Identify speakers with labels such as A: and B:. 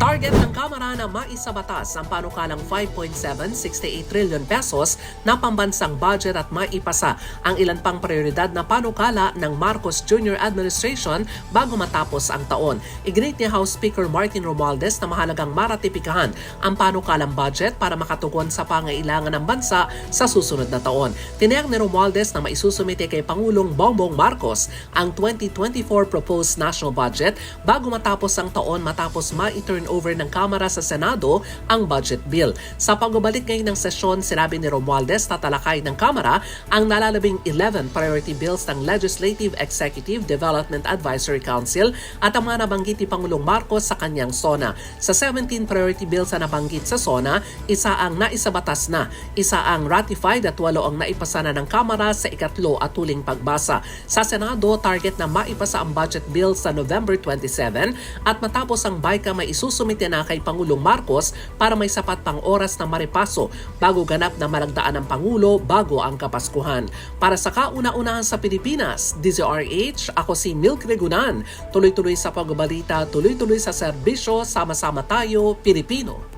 A: Target ng Kamara na maisabatas ang panukalang 5.768 trillion pesos na pambansang budget at maipasa ang ilan pang prioridad na panukala ng Marcos Jr. Administration bago matapos ang taon. Iginit ni House Speaker Martin Romualdez na mahalagang maratipikahan ang panukalang budget para makatugon sa pangailangan ng bansa sa susunod na taon. Tiniyak ni Romualdez na maisusumite kay Pangulong Bongbong Marcos ang 2024 proposed national budget bago matapos ang taon matapos ma-turn over ng Kamara sa Senado ang budget bill. Sa pagbabalik ngayon ng sesyon, sinabi ni Romualdez tatalakay ng Kamara ang nalalabing 11 priority bills ng Legislative Executive Development Advisory Council at ang mga nabanggit ni Pangulong Marcos sa kanyang SONA. Sa 17 priority bills na nabanggit sa SONA, isa ang naisabatas na, isa ang ratified at walo ang naipasa na ng Kamara sa ikatlo at tuling pagbasa. Sa Senado, target na maipasa ang budget bill sa November 27 at matapos ang BICA may isusumite na kay Pangulong Marcos para may sapat pang oras na maripaso bago ganap na malagdaan ng Pangulo bago ang Kapaskuhan. Para sa kauna-unahan sa Pilipinas, DZRH, ako si Milk Regunan. Tuloy-tuloy sa pagbabalita, tuloy-tuloy sa serbisyo, sama-sama tayo, Pilipino.